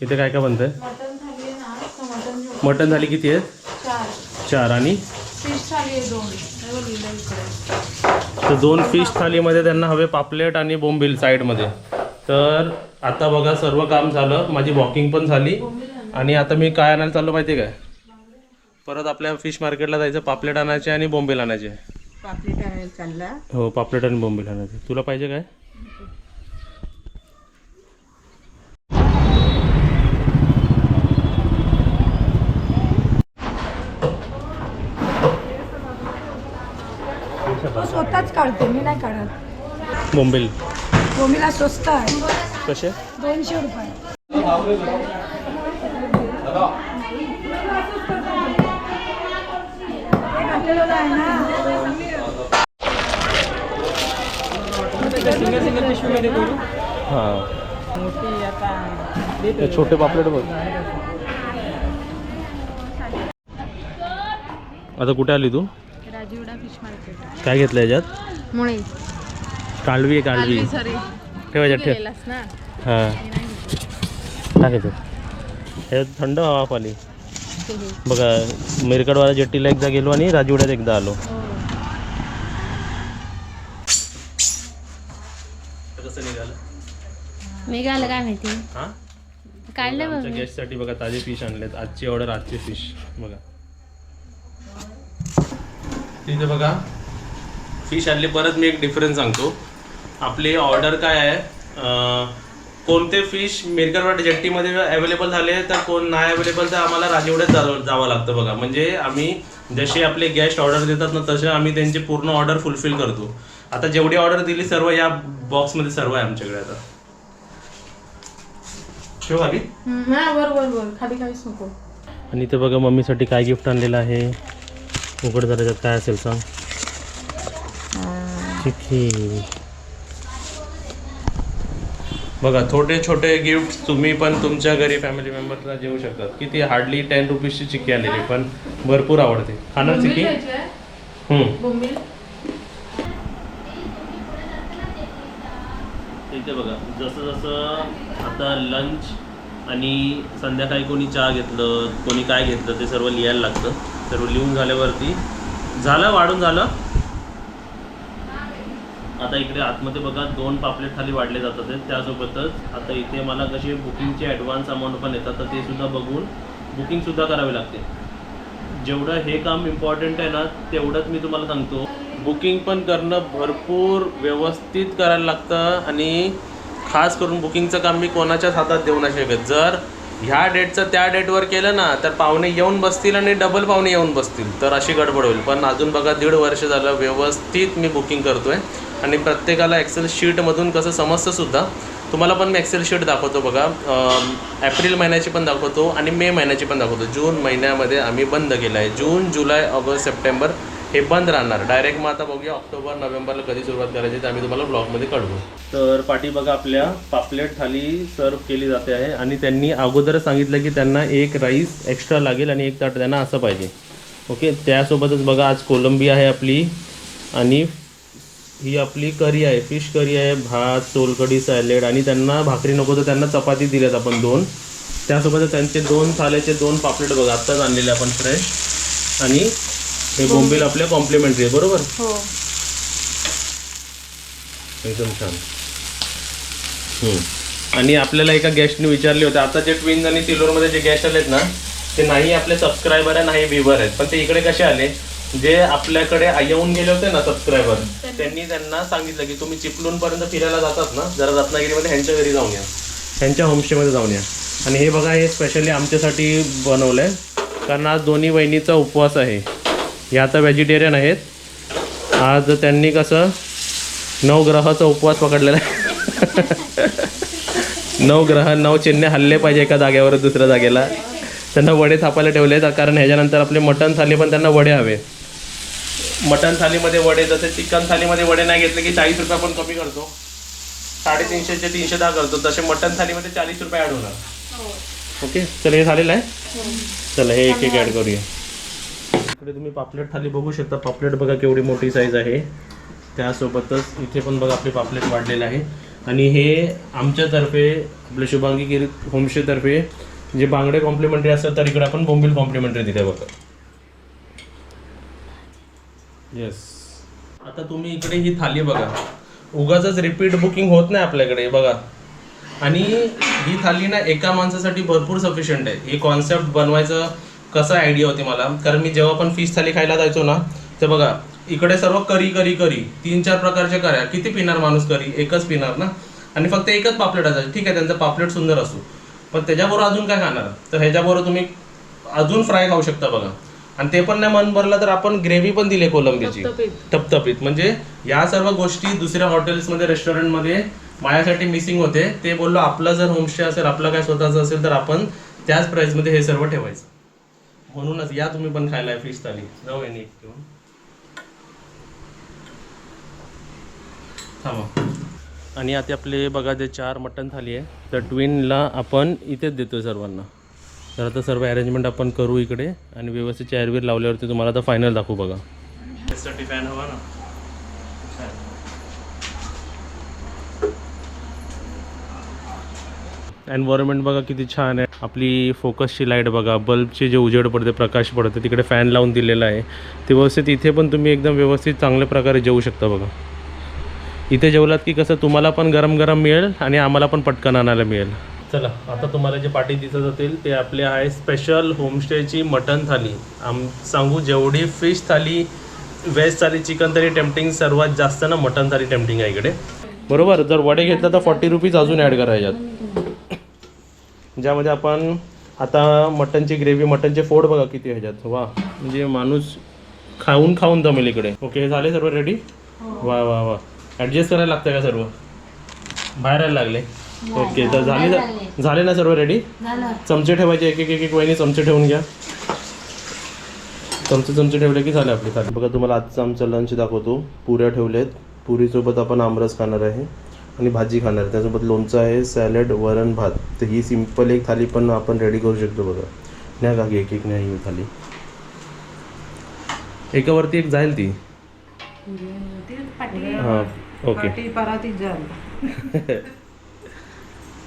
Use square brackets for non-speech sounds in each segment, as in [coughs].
इथे काय काय बनतंय? मटन थाली आहे किती आहेत? चार. आणि? आहे तर दोन फिश थालीमध्ये त्यांना हवे पापलेट आणि बोंबील साईडमध्ये. तर आता बघा सर्व काम झालं. माझी वॉकिंग पण झाली. आणि आता मी काय आणायला चाललो माहिती आहे काय? परत आपल्या फिश मार्केटला जायचं पापलेट आणायचे आणि बोंबील आणायचे. पापडी करायला चालला. हो पापलेट आणि बोंबील आणायचे. तुला पाहिजे काय? तो स्वतःच काढते मी नाही काढत. बोंबील. गोमीला स्वस्त आहे. कसे? दोनशे रुपये. हे छोटे पापलेट बघ. आता कुठे आली तू? काय घेतलं याच्यात? मुळे. कालवी आहे कालवी. सॉरी ठेवायच्यात ठेव. ना? हां. टाकायचं हे थंड हवा पाली बघा मिरकडवाला जेट्टीला एकदा गेलो आणि राजवाड्यात एकदा आलो. कसं निघालं? निघालं काय माहिती? हां? काढलं आमच्या बघ गेस्टसाठी बघा ताजे फिश आणलेत. आजची ऑर्डर आजची फिश बघा. तिथे बघा. फिश आणली परत मी एक डिफरन्स सांगतो. आपली ऑर्डर काय आहे? कोणते फिश मिरकरवाट जेट्टीमध्ये अवेलेबल झाले तर कोण नाही अवेलेबल तर आम्हाला राजेवड्यात जावं जावं लागतं बघा. म्हणजे आम्ही जसे आपले गेस्ट ऑर्डर देतात ना तसे आम्ही त्यांची पूर्ण ऑर्डर फुलफिल करतो. आता जेवढी ऑर्डर दिली सर्व या बॉक्समध्ये सर्व आहे आमच्याकडे आता. ठेव खाली. हा बर बर बर खाली काहीच नको. आणि इथे बघा मम्मीसाठी काय गिफ्ट आणलेलं आहे? उघड जरा त्याच्यात काय असेल सांग. बघा छोटे छोटे गिफ्ट तुम्ही पण तुमच्या घरी फॅमिली मेंबरला देऊ शकतात. किती? हार्डली टेन रुपीजची चिक्की आलेली पण भरपूर आवडते. खाणार चिक्की? इथे बघा. जसं जसं आता लंच आणि संध्याकाळी कोणी चहा घेतलं कोणी काय घेतलं ते सर्व लिहायला लागतं. सर्व लिहून झाल्यावरती झालं वाढून झालं आता इकडे आतमध्ये बघा दोन पापलेट खाली वाढले जातात आहेत. त्यासोबतच आता इथे मला कसे बुकिंगचे ॲडव्हान्स अमाऊंट पण येतात तर ते सुद्धा बघून बुकिंगसुद्धा करावे लागते. जेवढं हे काम इम्पॉर्टंट आहे ना तेवढंच मी तुम्हाला सांगतो. बुकिंग पण करणं भरपूर व्यवस्थित करायला लागतं आणि खास करून बुकिंगचं काम मी कोणाच्याच हातात देऊ नाही शकत. जर ह्या डेटचं त्या डेटवर केलं ना तर पाहुणे येऊन बसतील आणि डबल पाहुणे येऊन बसतील. तर अशी गडबड होईल. पण अजून बघा दीड वर्ष झालं व्यवस्थित मी बुकिंग करतो आहे आणि प्रत्येकाला एक्सेल शीटमधून कसं समजतं सुद्धा तुम्हाला पण मी एक्सेल शीट दाखवतो बघा. एप्रिल महिन्याची पण दाखवतो आणि मे महिन्याची पण दाखवतो. जून महिन्यामध्ये आम्ही बंद केलं आहे जून जुलै ऑगस्ट सप्टेंबर हे बंद राहणार. डायरेक्ट मग आता बघूया ऑक्टोबर नोव्हेंबरला कधी सुरुवात करायची ते आम्ही तुम्हाला ब्लॉगमध्ये कळवू. तर पाठी बघा आपल्या पापलेट थाली सर्व केली जाते आहे आणि त्यांनी अगोदर सांगितलं की त्यांना एक राईस एक्स्ट्रा लागेल आणि एक ताट त्यांना असं पाहिजे. ओके त्यासोबतच बघा आज कोलंबी आहे आपली आणि ही आपली करी आहे फिश करी आहे भात सोलकढी सॅलेड आणि त्यांना भाकरी नको तर त्यांना चपाती दिल्यात आपण दोन. त्यासोबतच त्यांचे दोन थाल्याचे दोन पापलेट बघा आत्ताच आणलेले आपण फ्रेश आणि हे बोंबील आपल्या कॉम्प्लिमेंटरी आहे बरोबर? हो. एकदम छान. आणि आपल्याला एका गेस्टने विचारले होते आता जे ट्विन्स आणि तिलोरमध्ये जे गेस्ट आलेत ना ते नाही आपले सबस्क्रायबर आहे नाही व्ह्युअर आहेत पण ते इकडे कसे आले? जे आपल्याकडे येऊन गेले होते ना सबस्क्रायबर त्यांनी त्यांना सांगितलं की तुम्ही चिपलून पर्यंत फिरायला जातात ना जरा रत्नागिरीमध्ये ह्यांच्या घरी जाऊन या. ह्यांच्या होमस्टेमध्ये जाऊन या. आणि हे बघा हे स्पेशली आमच्यासाठी बनवलं आहे कारण आज दोन्ही वहिनीचा उपवास आहे. ह्या आता व्हेजिटेरियन आहेत. आज त्यांनी कसं नवग्रहाचा उपवास पकडलेला आहे. [laughs] नऊ ग्रह नऊ चिन्हे हल्ले पाहिजे एका जागेवर दुसऱ्या जागेला. त्यांना वडे थापायला ठेवले कारण ह्याच्यानंतर आपले मटण थाली पण त्यांना वडे हवे. मटण थालीमध्ये वडे जसे चिकन थालीमध्ये वडे नाही घेतले की चाळीस रुपये आपण कमी करतो. साडेतीनशेचे तीनशे दहा करतो. तसे मटण थालीमध्ये चाळीस रुपये ॲड होणार. ओके चल हे झालेलं आहे? चला हे एक एक ॲड करूया. इकडे तुम्ही पापलेट थाली बघू शकता. पापलेट बघा केवढी मोठी साईज आहे. त्यासोबतच इथे पण बघा आपली पापलेट वाढलेलं आहे. आणि हे आमच्यातर्फे आपल्या शुभांगी गिरी होमस्टेतर्फे जे बांगडे कॉम्प्लिमेंटरी असतात तर इकडे आपण बोंबील कॉम्प्लिमेंटरी दिले बघा. येस आता तुम्ही इकडे ही थाली बघा. उगाच रिपीट बुकिंग होत नाही आपल्याकडे बघा. आणि ही थाली ना एका माणसासाठी भरपूर सफिशियंट आहे. ही कॉन्सेप्ट बनवायचं कसं आयडिया होती मला? कारण मी जेव्हा पण फिश थाली खायला जायचो ना ते बघा इकडे सर्व करी करी करी. तीन चार प्रकारचे कऱ्या. किती पिणार माणूस करी? एकच पिणार ना? आणि फक्त एकच पापलेट असायचं. ठीक आहे त्यांचं पापलेट सुंदर असू. पण त्याच्याबरोबर अजून काय खाणार? तर ह्याच्याबरोबर तुम्ही अजून फ्राय खाऊ शकता बघा. आणि ते पण नाही मन भरलं तर आपण ग्रेव्ही पण दिली कोलंबीची. तपतपीत. म्हणजे या सर्व गोष्टी दुसऱ्या हॉटेल्समध्ये रेस्टॉरंटमध्ये माझ्यासाठी मिसिंग होते. ते बोललो आपलं जर होमस्टे असेल आपलं काय स्वतःचं असेल तर आपण त्याच प्राइसमध्ये हे सर्व ठेवायचं. म्हणूनच या तुम्ही पण खायला फिश थाली. जाऊ नीट घेऊन. थांबा. आणि आता आपले बघा ते चार मटन थाली आहे तर ट्विनला आपण इथेच देतो सर्वांना. तर आता सर्व अरेंजमेंट आपण करू इकडे आणि व्यवस्थित चेअरवीर लावल्यावरती तुम्हाला आता फायनल दाखवू बघा. त्यासाठी फॅन हवा ना? एन्व्हायरमेंट बघा किती छान आहे. आपली फोकसची लाइट बघा बल्बचे जे उजेड पडते प्रकाश पडते तिकडे फॅन लावून दिलेला आहे. ते व्यवस्थित इथे पण तुम्ही एकदम व्यवस्थित चांगल्या प्रकारे जेवू शकता बघा. इथे जेवलात की कसं तुम्हाला पण गरम गरम मिळेल आणि आम्हाला पण पटकन आणायला मिळेल. चला आता तुम्हाला जे पाठी दिसत जातील ते आपले आहे स्पेशल होमस्टेची मटन थाली. आम सांगू जेवढी fish thali veg thali chicken thali tempting सर्वात जास्त ना मटन थाली टेम्पटिंग आहे इकडे. बरोबर? जर वडे घेतलं तर फॉर्टी रुपीज अजून ॲड करा ह्याच्यात ज्यामध्ये आपण आता मटनची ग्रेव्ही मटनचे फोड बघा किती ह्याच्यात. वा म्हणजे माणूस खाऊन खाऊन जमेल इकडे. ओके हे झाले सर्व रेडी वा वा वा ॲडजस्ट करायला लागतं का सर्व? बाहेर यायला लागले. ओके तर झाले ना- झाले. ना सर्व रेडी चमचे ठेवायचे एक एक एक एक वहिनी चमचे ठेवून घ्या. चमचे चमचे ठेवले की झाले आपली थाली बघा तुम्हाला आजचं आमचं लंच दाखवतो. पुऱ्या ठेवल्यात. पुरीसोबत आपण आमरस खाणार आहे आणि भाजी खाणार आहे. त्यासोबत लोणचं आहे सॅलड वरण भात. तर ही सिंपल एक थाली पण आपण रेडी करू शकतो बघा. नाही का एक एक नाही ही थाली. एकावरती एक जाईल ती. हां ओके. पाटी पराती जाल [laughs]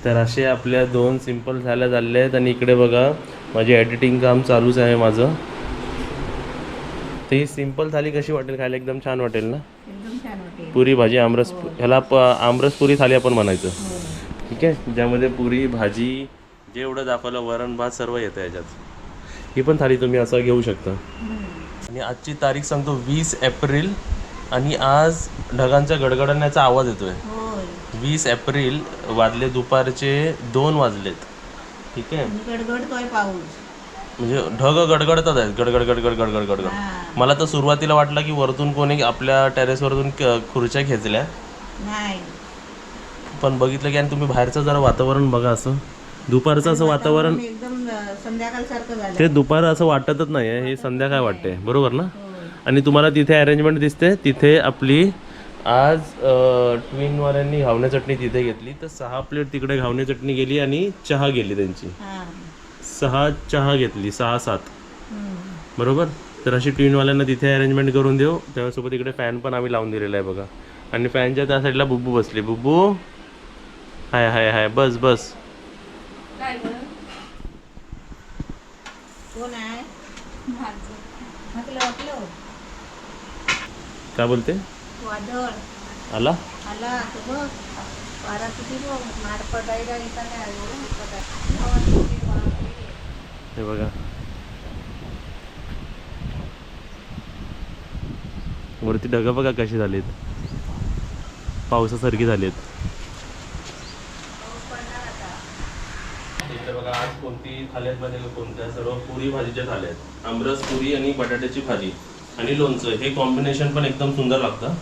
तर असे आपल्या दोन सिंपल झाल्या झाले आहेत आणि इकडे बघा माझे एडिटिंग काम चालूच आहे माझं. तर ही सिंपल थाली कशी वाटेल खायला? एकदम छान वाटेल ना? पुरी भाजी आमरस ह्याला प आमरस पुरी थाली आपण म्हणायचं. ठीक आहे? ज्यामध्ये पुरी भाजी जे एवढं दाखवलं वरण भात सर्व येतं याच्यात. ही पण थाली तुम्ही असं घेऊ शकता. आणि आजची तारीख सांगतो वीस एप्रिल आणि आज ढगांच्या गडगडण्याचा आवाज येतोय. होय वीस एप्रिल वाजले दुपारचे दोन वाजलेत. ठीक आहे? गडगडतोय पाऊस. म्हणजे ढग गडगडतात आहेत. गडगड गडगड गडगड गडगड. मला तर सुरुवातीला वाटलं की वरतून कोणी आपल्या टेरेसवरतून खुर्च्या खेचल्या. नाही. पण बघितलं की आणि तुम्ही बाहेरचं जरा वातावरण बघा असं. दुपारचं असं वातावरण एकदम झालं. ते दुपार असं वाटतच नाही हे संध्याकाळ वाटते बरोबर ना? आणि तुम्हाला तिथे अरेंजमेंट दिसते. तिथे आपली आज ट्विनवाल्यांनी घावणे चटणी तिथे घेतली तर सहा प्लेट तिकडे घावणे चटणी गेली आणि चहा गेली त्यांची. हा. सहा चहा घेतली सहा सात. बरोबर? तर अशी ट्विनवाल्यांना तिथे अरेंजमेंट करून देऊ. त्यासोबत इकडे फॅन पण आम्ही लावून दिलेला आहे बघा. आणि फॅनच्या त्या साईडला बुब्बू बसली. बुब्बू? हाय हाय हाय. बस बस. काय बोलते? वादळ. आला? आला. तर बघ. वारा किती बघ? मार पडायला एवढं पडाय. हे बघा. वरती ढगं बघा कशी झालीत. पावसासारखी झालीत. इकडे बघा आज कोणती थाल्यात मध्ये कोणत्या सर्व पुरी भाजीच्या थाल्यात आमरस पुरी आणि बटाट्याची भाजी आणि लोणचं. हे कॉम्बिनेशन पण एकदम सुंदर लागतं.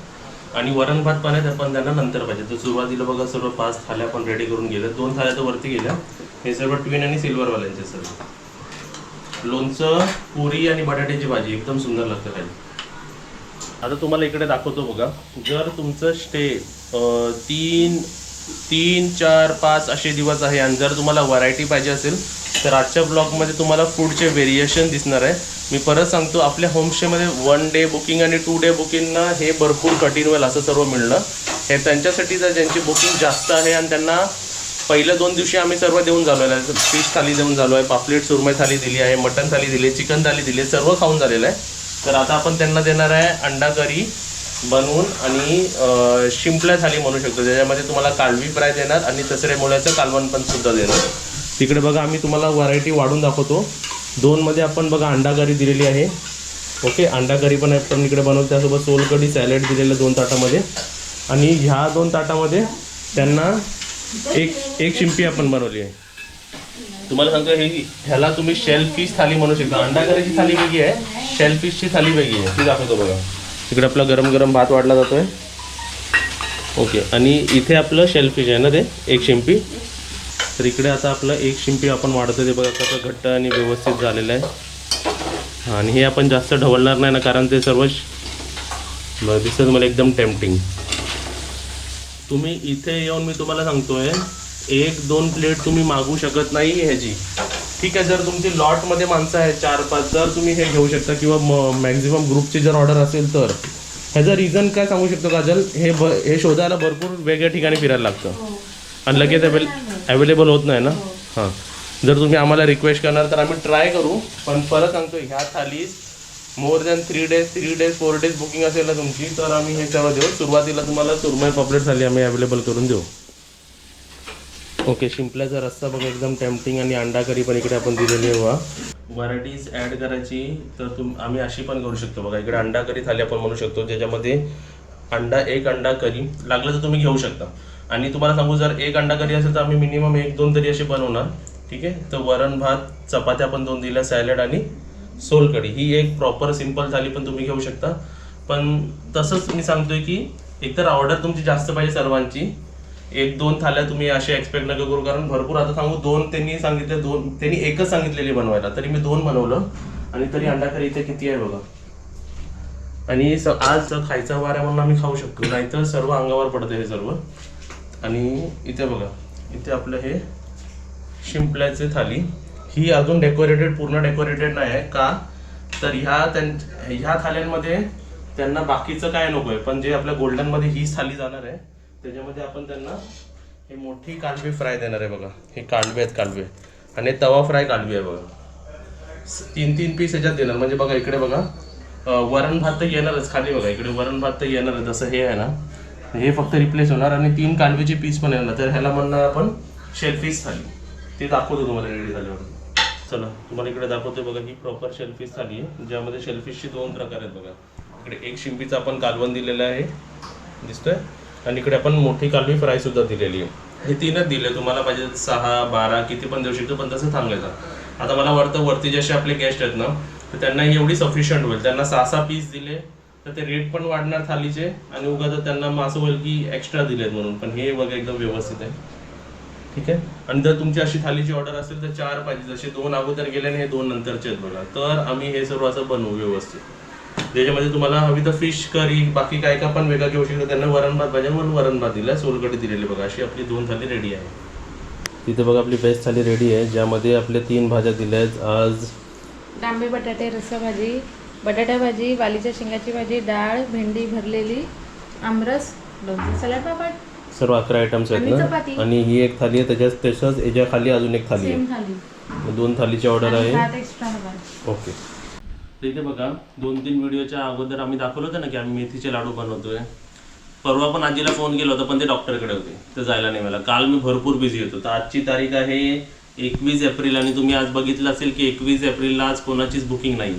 आणि वरण भात पण आहे पण त्यांना नंतर पाहिजे. तर सुरुवातीला बघा सर्व पाच थाल्या पण रेडी करून गेल्या. दोन थाल्या तर वरती गेल्या. हे सर्व ट्विन आणि सिल्वरवाल्यांचे सर्व. लोणचं पुरी आणि बटाट्याची भाजी. एकदम सुंदर लागतं खाली आता तुम्हाला इकडे दाखवतो बघा. जर तुमचं स्टे तीन तीन चार पाच असे दिवस आहे. आणि जर तुम्हाला व्हरायटी पाहिजे असेल तर आजच्या ब्लॉगमध्ये तुम्हाला फूडचे व्हेरिएशन दिसणार आहे. मी परत सांगतो आपल्या होमस्टेमध्ये वन डे बुकिंग आणि टू डे बुकिंगना हे भरपूर कठीण होईल असं सर्व मिळणं हे त्यांच्यासाठी जर ज्यांची बुकिंग जास्त आहे आणि त्यांना पहिल्या दोन दिवशी आम्ही सर्व देऊन झालो आहे फिश थाली देऊन झालो आहे पापलेट सुरमई थाली दिली आहे मटन थाली दिली आहे चिकन थाली दिली आहे सर्व खाऊन झालेलं आहे. तर आता आपण त्यांना देणार आहे अंडा करी बनवून आणि शिंपल्या थाली म्हणू शकतो. ज्याच्यामध्ये तुम्हाला कालवी फ्राय देणार आणि तसरे मुळ्याचं कालवण पण सुद्धा देणार. तिकडे बघा आम्ही तुम्हाला व्हरायटी वाढून दाखवतो. दोनमध्ये आपण बघा अंडाकरी दिलेली आहे. ओके अंडाकरी पण आपण इकडे बनवतो. त्यासोबत सोलकडी सॅलेड दिलेलं दोन ताटामध्ये. आणि ह्या दोन ताटामध्ये त्यांना एक एक शिंपी आपण बनवली आहे. तुम्हाला सांगतो हे ह्याला तुम्ही शेल फिश थाली म्हणू शकता. अंडाकरीची थाली वेगळी आहे. शेल फिशची थाली वेगळी आहे. ती दाखवतो बघा. तिकडे आपला गरम गरम भात वाढला जातो आहे ओके आणि इथे आपलं शेलफिश आहे ना ते एक शिंपी. तर इकडे आता आपलं एक शिंपी आपण वाढतो ते बघा कसं घट्ट आणि व्यवस्थित झालेलं आहे. हां, आणि हे आपण जास्त ढवळणार नाही ना कारण ते सर्व श- बरं, दिसतं मला एकदम टेम्पटिंग तुम्ही इथे येऊन मी तुम्हाला सांगतो आहे एक दोन प्लेट तुम्ही मागू शकत नाही ह्याची. ठीक आहे जर तुमची लॉटमध्ये माणसं आहेत चार पाच जर तुम्ही हे घेऊ शकता किंवा मॅक्झिमम ग्रुपची जर ऑर्डर असेल तर ह्याचं रिझन काय सांगू शकतो काजल हे ब हे शोधायला भरपूर वेगळ्या ठिकाणी फिरायला लागतं. आणि लगेच अवेल अवेलेबल होत नाही ना? हां. जर तुम्ही आम्हाला रिक्वेस्ट करणार तर आम्ही ट्राय करू पण परत सांगतो ह्या थालीस more than three days three days four days booking असेल ना तुमची तर आम्ही हे सर्व देऊ. सुरुवातीला तुम्हाला सुरमई पॉपलेट थाली आम्ही अवेलेबल करून देऊ. ओके शिंपल्याचा रस्ता बघा एकदम टेम्पटिंग आणि अंडा करी पण इकडे आपण दिलेली आहे व्हरायटीज ॲड करायची तर तुम आम्ही अशी पण करू शकतो बघा. इकडे अंडा करी थाली आपण म्हणू शकतो ज्याच्यामध्ये अंडा एक अंडा करी लागलं तर तुम्ही घेऊ शकता. आणि तुम्हाला सांगू जर एक अंडा करी असेल तर आम्ही मिनिमम एक दोन तरी असे बनवणार. ठीक आहे? तर वरण भात चपात्या पण दोन दिल्या सॅलड आणि सोलकढी. ही एक प्रॉपर सिंपल थाली पण तुम्ही घेऊ शकता. पण तसंच मी सांगतोय की एकतर ऑर्डर तुमची जास्त पाहिजे सर्वांची. एक दोन थाल्या तुम्ही असे एक्सपेक्ट नका करू कारण भरपूर आता सांगू दोन त्यांनी सांगितले दोन त्यांनी एकच सांगितलेली बनवायला. तरी मी दोन बनवलं आणि तरी अंडा करी इथे किती आहे बघा. आणि स आज खायचा वार आहे म्हणून आम्ही खाऊ शकतो नाहीतर सर्व अंगावर पडतं हे सर्व. आणि इथे बघा इथे आपलं हे शिंपल्याचे थाली. ही अजून डेकोरेटेड पूर्ण डेकोरेटेड नाही आहे. का? तर ह्या त्यां ह्या थाल्यांमध्ये त्यांना बाकीचं काय नको आहे पण जे आपल्या गोल्डनमध्ये हीच थाली जाणार आहे त्याच्यामध्ये आपण त्यांना हे मोठी कालवी फ्राय देणार आहे बघा. हे कालवे आहेत कालवे. आणि तवा फ्राय कालवी आहे बघा. तीन तीन पीस ह्याच्यात देणार. म्हणजे बघा इकडे बघा. वरण भात तर येणारच. खाली बघा इकडे वरण भात तर येणारच. जसं हे आहे ना हे फक्त रिप्लेस होणार आणि तीन कालवीचे पीस पण येणार. तर ह्याला म्हणणार आपण शेलफिश थाली. ते दाखवतो तुम्हाला रेडी झाल्यावर. चला तुम्हाला इकडे दाखवतो बघा ही प्रॉपर शेल्फिश थाली आहे. ज्यामध्ये शेलफिशचे दोन प्रकार आहेत बघा. इकडे एक शिंपीचं आपण कालवण दिलेलं आहे. दिसतोय? आणि इकडे आपण मोठी कालवी फ्राय सुद्धा दिलेली आहे. हे तीनच दिले. तुम्हाला पाहिजे सहा बारा किती पण देऊ शकतो पण तसं थांबायचं आता मला वाटतं वरती जसे आपले गेस्ट आहेत ना तर त्यांना एवढी सफिशियंट होईल. त्यांना सहा सहा पीस दिले तर ते रेट पण वाढणार थालीचे आणि उगा तर त्यांना मग असं होईल की एक्स्ट्रा दिलेत म्हणून. पण हे बघा एकदम व्यवस्थित आहे. ठीक आहे? आणि जर तुमची अशी थालीची ऑर्डर असेल तर चार पाहिजे. जसे दोन अगोदर गेले आणि हे दोन नंतरचे आहेत बघा. तर आम्ही हे सर्व असं बनवू व्यवस्थित. ज्याच्यामध्ये तुम्हाला हवी तर फिश करी बाकी काय काय पण वेगळा घेऊ शकतो. त्यांना वरण भात पाहिजे म्हणून वरण भात दिला सोलकढी दिलेली बघा. अशी आपली दोन थाली रेडी आहे. तिथे बघा आपली बेस्ट थाली रेडी आहे ज्यामध्ये आपल्या तीन भाज्या दिल्या आहेत. आज डांबे बटाटे रस्सा भाजी बटाटा भाजी वालीच्या शेंगाची भाजी डाळ भेंडी भरलेली आमरस लोणचं सलाड पापड. सर्व अकरा आयटम्स आहेत आणि ना. आणि ही एक थाली आहे त्याच्यात तसंच याच्या खाली अजून एक थाली सेम आहे. थाली. दोन थालीची ऑर्डर आणि आहे. भात एक्स्ट्रा हवा. ओके इथे बघा दोन तीन व्हिडिओच्या अगोदर आम्ही दाखवलं होतं ना की आम्ही मेथीचे लाडू बनवतोय. परवा पण आजीला फोन केला होता पण ते डॉक्टरकडे होते तर जायला नाही मला काल मी भरपूर बिझी होतो. तर आजची तारीख आहे एकवीस एप्रिल आणि तुम्ही आज बघितलं असेल की एकवीस एप्रिलला आज कोणाचीच बुकिंग नाही.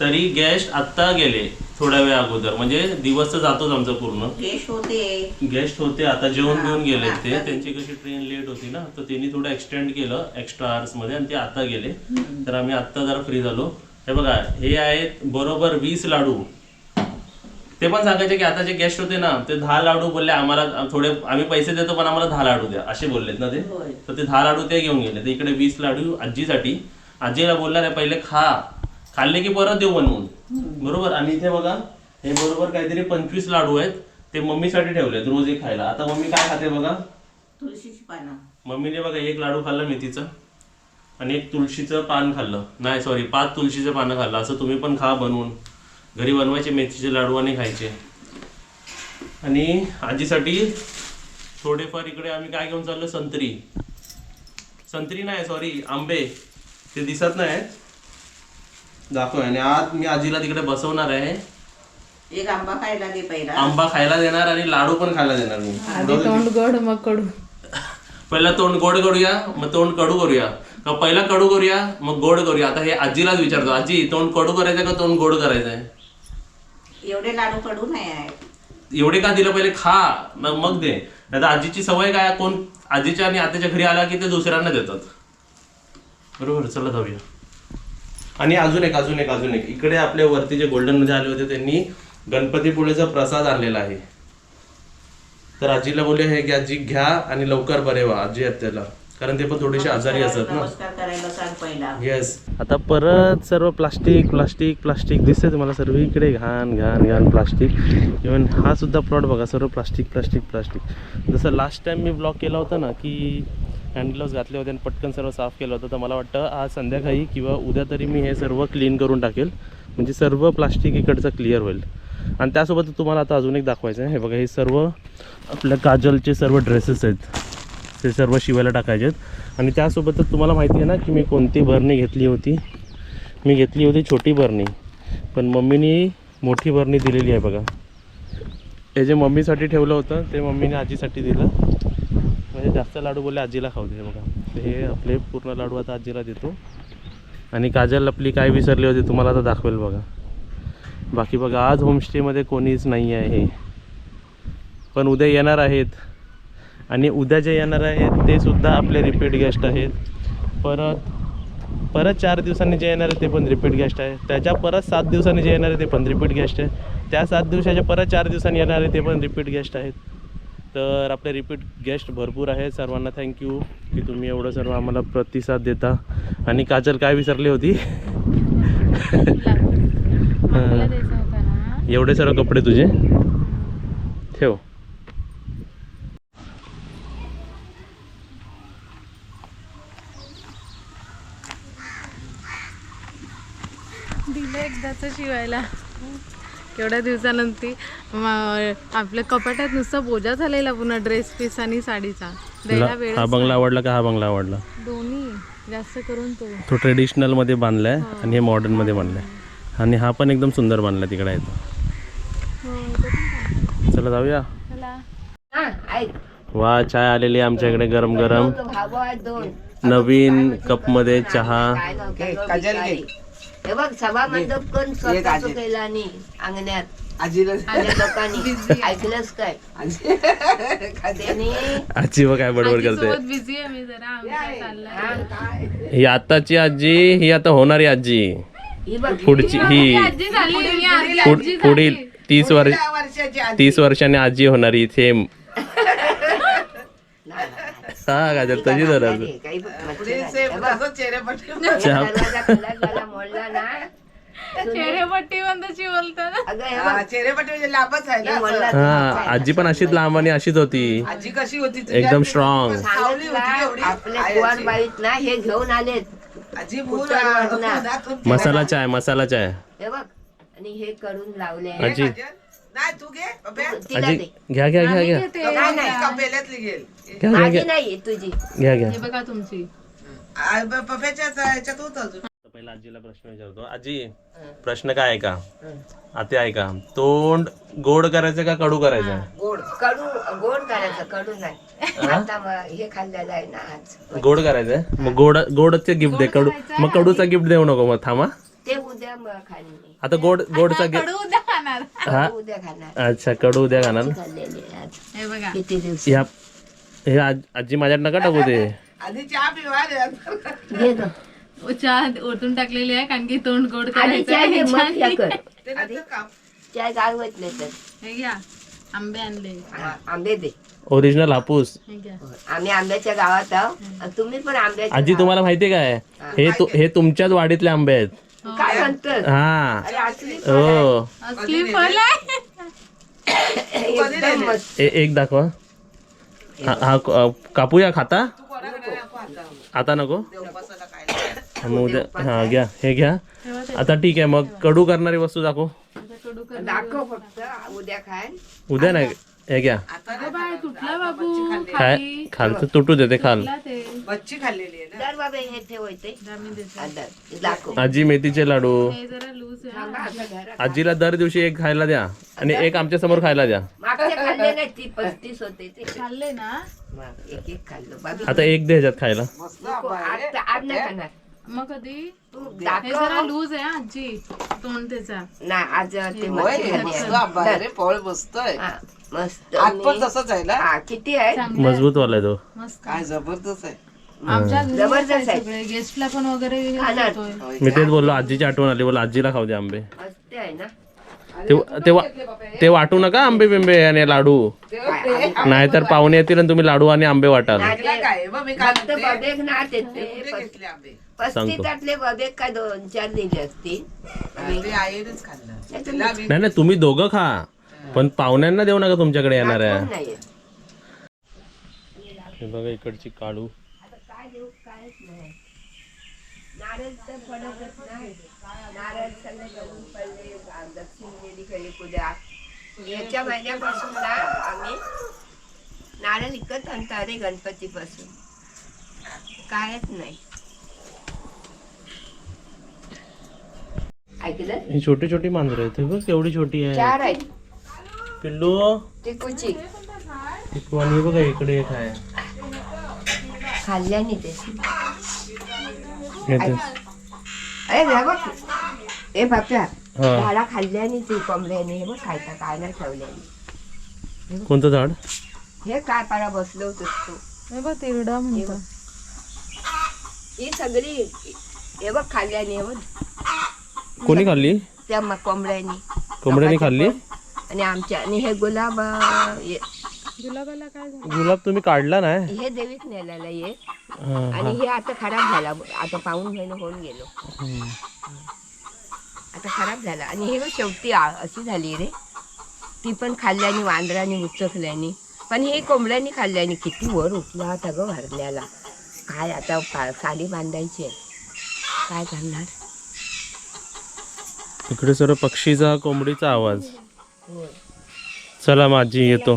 तरी गेस्ट आत्ता गेले थोड्या वेळ अगोदर. म्हणजे दिवस तर जातोच आमचा पूर्ण. गेस्ट होते. गेस्ट होते आता जेवण घेऊन गेले ते. त्यांची कशी ट्रेन लेट होती ना तर त्यांनी थोडं एक्सटेंड केलं एक्स्ट्रा आवर्समध्ये आणि ते आता गेले. तर आम्ही आत्ता जरा फ्री झालो. हे बघा हे आहेत बरोबर वीस लाडू. ते पण सांगायचे की आता जे गेस्ट होते ना ते दहा लाडू बोलले आम्हाला थोडे आम्ही पैसे देतो पण आम्हाला दहा लाडू द्या. असे बोललेत ना ते. तर ते दहा लाडू ते घेऊन गेले. तर इकडे वीस लाडू आजीसाठी. आजीला बोलणार आहे पहिले खा. खाल्ले की परत देऊ बनवून बरोबर? आणि इथे बघा हे बरोबर काहीतरी पंचवीस लाडू आहेत. ते मम्मीसाठी ठेवलेत रोज एक खायला. आता मम्मी काय खाते बघा? तुळशीची पानं. मम्मीने बघा एक लाडू खाल्ला मेथीचं. आणि एक तुळशीचं पान खाल्लं. नाही सॉरी पाच तुळशीचं पानं खाल्लं. असं तुम्ही पण खा बनवून. घरी बनवायचे मेथीचे लाडू आणि खायचे. आणि आजीसाठी थोडेफार इकडे आम्ही काय घेऊन चाललो? संत्री. संत्री नाही सॉरी आंबे. ते दिसत नाही. दाखव आणि आज मी आजीला तिकडे बसवणार आहे. एक आंबा खायला दे पहिला. आंबा खायला देणार आणि लाडू पण खायला देणार मी. तोंड गोड मग कडू. [laughs] पहिला तोंड गोड करूया मग तोंड कडू करूया. का पहिला कडू करूया मग गोड करूया. आता हे आजीलाच विचारतो आजी तोंड कडू करायचं का तोंड गोड करायचंय? एवढे लाडू कडू नाही आहे. एवढे का दिलं पहिले? खा मग मग दे. तर आजीची सवय काय? कोण आजीच्या आणि आत्याच्या घरी आला की ते दुसऱ्यांना देतात. बरोबर चला जाऊया. आणि अजून एक अजून एक अजून एक. इकडे आपल्या वरती जे गोल्डनमध्ये आले होते त्यांनी गणपतीपुळेचा प्रसाद आणलेला आहे. तर आजीला बोलले हे की आजी घ्या आणि लवकर बरे व्हा आजी आहेत त्याला कारण ते पण थोडेसे आजारी असतात ना. नमस्कार करायला सांग पहिला. येस आता परत सर्व प्लास्टिक प्लास्टिक प्लास्टिक दिसते तुम्हाला. सर्व इकडे घाण घाण घाण प्लास्टिक. इवन हा सुद्धा प्लॉट बघा सर्व प्लास्टिक प्लास्टिक प्लास्टिक. जसं लास्ट टाइम मी ब्लॉक केला होता ना की हँडग्लोव्स घातले होते आणि पटकन सर्व साफ केलं होतं तर मला वाटतं आज संध्याकाळी किंवा उद्या तरी मी हे सर्व क्लीन करून टाकेल. म्हणजे सर्व प्लास्टिक इकडचं क्लिअर होईल. आणि त्यासोबत तुम्हाला आता अजून एक दाखवायचं आहे. हे बघा हे सर्व आपल्या काजलचे सर्व ड्रेसेस आहेत. ते सर्व शिवायला टाकायचे आहेत आणि त्यासोबतच तुम्हाला माहिती आहे ना की मी कोणती भरणी घेतली होती. मी घेतली होती छोटी भरणी. पण मम्मीनी मोठी भरणी दिलेली आहे बघा. हे जे मम्मीसाठी ठेवलं होतं ते मम्मीने आजीसाठी दिलं. म्हणजे जास्त लाडू बोलले आजीला खाऊ दे बघा. हे आपले पूर्ण लाडू आता आजीला देतो. आणि काजल आपली काय विसरली होती तुम्हाला आता दाखवेल बघा. बाकी बघा आज होमस्टेमध्ये कोणीच नाही आहे पण उद्या येणार आहेत. आणि उद्या जे येणार आहेत ते सुद्धा आपले रिपीट गेस्ट आहेत. परत परत चार दिवसांनी जे येणार आहे ते पण रिपीट गेस्ट आहे. त्याच्या परत सात दिवसांनी जे येणार आहे ते पण रिपीट गेस्ट आहे. त्या सात दिवसाच्या परत चार दिवसांनी येणार आहे ते पण रिपीट गेस्ट आहेत. तर आपले रिपीट गेस्ट भरपूर आहेत. सर्वांना थँक्यू की तुम्ही एवढं सर्व आम्हाला प्रतिसाद देता. आणि काजल काय विसरली होती? [laughs] एवढे सर्व कपडे तुझे? ठेव. दिलं एकदाच शिवायला केवढ्या दिवसानंतर आपल्या कपाटात नुसतं बोजा झालेला पुन्हा ड्रेस पीस आणि साडीचा द्यायला वेळ हा बंगला आवडला का हा बंगला आवडला दोन्ही जास्त करून तो तो ट्रेडिशनलमध्ये बांधला आहे आणि हे मॉडर्नमध्ये बांधला आहे आणि हा पण एकदम सुंदर बांधला तिकडे आहे तो चला जाऊया वा चाय आलेली आहे आमच्याकडे गरम गरम नवीन कपमध्ये चहा काजल हे बघ सभा मंडप कोण स्वतःच केला आणि अंगण्यात? आजीला आल्या लोकांनी. [laughs] ऐकलंच काय? त्यांनी आजी बघ काय बडबड करते? बिझी आहे मी जरा. आमचा चाललाय? ही. आताची आजी ही आता होणारी आजी. ही बघ पुढची ही आजी झाली. मी आधी पुढ- पुढील तीस वर्ष वर्षाची आजी. तीस वर्षाने आजी होणारी थेंब हा गाजर तशी धरा काही पुढे. सेम हे चेहरे मोडला ना चेहरेपट्टी बंदची बोलतात अगं हे बघ, चेहरे पटकन म्हणजे लांबच आहे ना मोडला असं. आजी पण अशीच लांब आणि अशीच होती आजी कशी होती तुझी एकदम आजी? स्ट्रॉंग सावली होती एवढी आपले आई कुवार आजी. बाईत ना हे घेऊन आलेत आजी भूल कुठं ना? मसाला चाय मसाला चाय हे बघ आणि हे करून लावले आजी नाही तू घे पप्या. तिला आजी दे. घ्या घ्या घ्या घ्या. नाही, नाही, का पेल्यातली घेईल घ्या घ्या माझी घ्या. नाही तुझी. घ्या घ्या. हे बघा तुमची. आ, पप्याच्या ह्याच्यात होत अजून. पहिला आजीला प्रश्न विचारतो. आजी प्रश्न काय आहे का? आता आहे का? तोंड गोड करायचं का कडू करायचं? गोड. कडू गोड करायचं कडू नाही. आता मग हे खाल्लेलं आहे ना आज. गोड करायचंय मग गोड गोडचे गिफ्ट दे. कडू मग कडूचा गिफ्ट देऊ नको मग थांबा. ते उद्या मग आता गोड गोडचा गिफ्ट खाणार. हा? उद्या खाणार. अच्छा कडू उद्या खाणार. खाल्लेले आज. हे बघा. किती दिवस? या हे आज आजी माझ्यात नका टाकू ते? आधी चहा पिवा रे. घे गं. चहा ओतून टाकलेली आहे कारण की तोंड गोड आधी करायचं घे, आहे. मग या कर. ते नंतर काम. चाय गाळवत नाही तर. हे घ्या आंबे आणले. हा, आंबे दे. ओरिजिनल हापूस. हे घ्या. आम्ही आंब्याच्या गावात आहोत आणि तुम्ही पण आंब्याच्या आजी तुम्हाला माहितीये काय? हे तु- हे तुमच्याच वाडीतले आंबे आहेत. हा. अरे असली हो. एक दाखवा. हा कापूया खाता? आता नको? हा, मग उद्या हा घ्या. हे घ्या. आता ठीक आहे मग कडू करणारी वस्तू दाखव. दाखव फक्त उद्या खाय उद्या नाही. हे घ्या. तुटला बाबू काय? खाली खालचं तुटू देते खाल. तुटला ते. मच्छी खाल्लेली आहे ना. दर बाबा हे ठेवायचे अंदर दाखव. आजी मेथीचे लाडू. हे जरा लूज आहे. आजीला दर दिवशी एक खायला द्या आणि एक आमच्यासमोर खायला द्या. खाल्ले नाही ती पस्तीस होते ते. खाल्ले ना? मग एक एक खाल्लो. बाबी आता एक दे ह्याच्यात खायला. मस्त नको, आंबा आहे आज आज नाही खाणार. मग कधी? हे जरा लूज आहे हा, आजी. तोंड त्याचा. ना आज ते होय मच्छी खाल्ली मस्त आहे. आंबा आहे रे फळ मस्त आहे. हा, मस्त. आत पण आणि- तसंच आहे ना? हा किती आहे? चांगलं. आहे. मजबूत वाला तो. मस्त. काय जबरदस्त आहे. आमच्या जबरदस्त आहे. आहे. सगळे गेस्टला पण वगैरे हे खाणार. देतोय. होय. मी तेच बोललो आजीची आठवण आली बोला आजीला खाऊ दे आंबे. मस्त आहे ना? ते ते वा- ते वाटू नका आंबे बिंबे आणि लाडू. नाहीतर पाहुणे येतील आणि तुम्ही लाडू आणि आंबे वाटाल. काय? आहे? मी काय फक्त म्हणते? बबेक ना ते कुठे घेतले आंबे. पस्तीसातले बबेक काय दोन चार दिले असतील ते आईनेच खाल्लं. तिला मी नाही नाही तुम्ही दोघं खा. पण पाहुण्यांना देऊ नका तुमच्याकडे येणार कोण आहे नाही हे बघा इकडची काळू काय देऊ कायच नाही. नारळ तर पडतच नाही. नारळ सगळे गळून पडले. आ- दक्षिण गेलीकडे कुद्या याच्या महिन्यापासून ना आम्ही नारळ आणता रे गणपतीपासून. कायच नाही. ऐकलं ही छोटी छोटी मांजरं आहेत. हे बघ केवढी छोटी आहे. चार आहेत. पिल्लू. टिकूची. टिकू आणि हे बघा इकडे एक आहे. खाल्ल्याने ते. हे ते- अरे हे बघ. ए बाप्या हा. झाडा खाल्ल्याने ती कोंबड्याने हे बघ खायचा काय नाही ठेवल्याने कोणतं झाड? हे काय पारा बसलो होतो तू. हे बघ तिरडा म्हणतो ही सगळी हे बघ खाल्ल्याने हे बघ. कोणी खाल्ली? त्या म- कोंबड्यानी. कोंबड्याने खाल्ली? आणि आमच्या आणि हे गुलाब अं, हे- गुलाबाला काय झालं? गुलाब तुम्ही काढला नाही? हे देवीत नेलेलं हे हा, आणि हे आता खराब झाला. आता पाहून महिना होऊन गेलो. हम्म. आता खराब झाला. आणि हे बघ शेवटी आ- अशी झाली रे. ती पण खाल्ल्याने वांदराने उचकल्याने पण हे कोंबड्यानी खाल्ल्याने किती वर उठला होता ग भरल्याला काय आता पा- साडी बांधायची आहे. काय करणार? इकडे सर्व पक्षीचा कोंबडीचा आवाज. चला माझी येतो.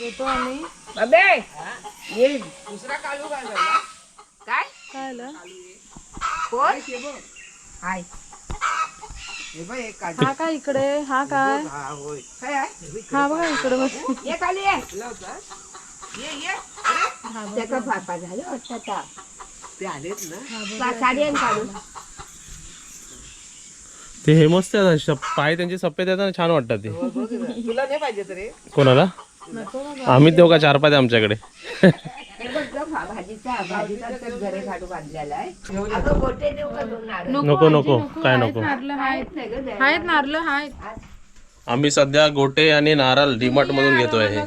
येतो आम्ही. बाबे ये. दुसरा कालू काय? हे हा काय इकडे? हा काय हा होय. काय आहे? हा बघा इकडे झाला वाटतं आता. ते आलेत ना. सा- साडी आण काढून ते हे मस्त पाय त्यांचे सफेद ना छान वाटतात ते. हो. तुला नाही पाहिजे तरी कोणाला? आम्ही देऊ का? चार पाय द्या आमच्याकडे. नको नको काय नको? नारळ आहेत. आहेत नाही गं द्यायला. आहेत नारळ आहेत. आम्ही सध्या गोटे आणि नारळ डीमार्ट मधून घेतोय. हे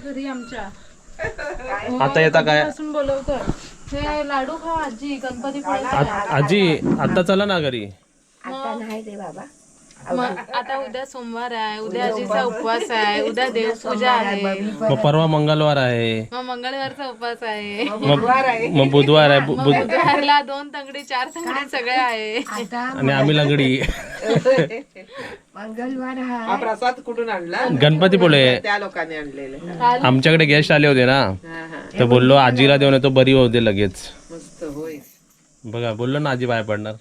आता येता काय? हे लाडू खा आजी. गणपती आजी आता चला ना घरी. आता नाही रे बाबा. मग आता उद्या सोमवार आहे उद्या आजीचा उपवास आहे उद्या देवपूजा आहे मग परवा मंगळवार आहे. मग मंगळवारचा उपवास आहे. मग मग बुधवार आहे. बुध बुधवारला दोन तंगडी चार तंगडी सगळे आहे. आता आणि आम्ही लंगडी. मंगळवार हा हा प्रसाद कुठून आणला? गणपतीपुळे. त्या लोकांनी आणलेले. आमच्याकडे गेस्ट आले होते ना. हा हा. तर बोललो आजीला देऊन येतो बरी होते लगेच. मस्त होय. बघा बोललो ना आजी बाय पडणार.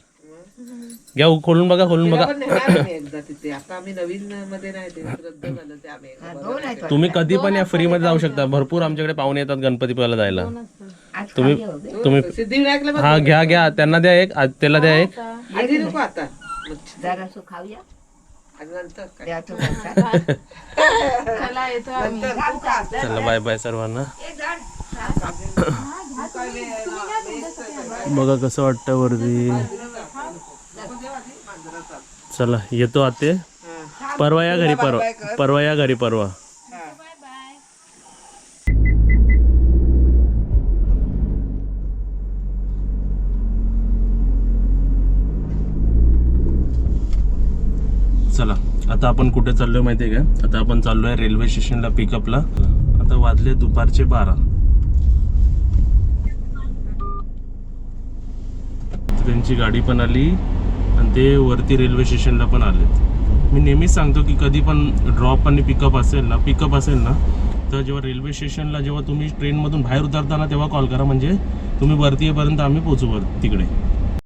घ्या खोलून बघा खोलून बघा. पण नेणार आम्ही एकदा तिथे आता आम्ही नवीन मध्ये नाही ते रद्द झालं ते आम्ही एकदा दोन आहेत तुम्ही कधी पण या फ्री मध्ये जाऊ शकता. भरपूर आमच्याकडे पाहुणे येतात गणपतीपुळ्याला जायला. आज तुम्ही खाली. तुम्ही सिद्धिविनायकला बघ हा घ्या घ्या. त्यांना द्या एक आज त्याला द्या एक. आधी नको आता. मच्छी. जरासं खाऊया. आणि नंतर काय? द्या तू [laughs] म्हणता. चला येतो आम्ही. खाऊ का? चला बाय बाय सर्वांना. [coughs] बघा कसं वाटतं वरती. चला येतो आते परवा या घरी परवा. परवा या घरी परवा. चला आता आपण कुठे चाललोय माहितीये का? आता आपण चाललोय रेल्वे स्टेशनला पिकअपला. आता वाजले दुपारचे बारा. त्यांची गाडी पण आली. आणि ते वरती रेल्वे स्टेशनला पण आलेत. मी नेहमीच सांगतो की कधी पण ड्रॉप आणि पिकअप असेल ना पिकअप असेल ना तर जेव्हा रेल्वे स्टेशनला जेव्हा तुम्ही ट्रेनमधून बाहेर उतरताना तेव्हा कॉल करा. म्हणजे तुम्ही वरती येईपर्यंत आम्ही पोचू वर तिकडे.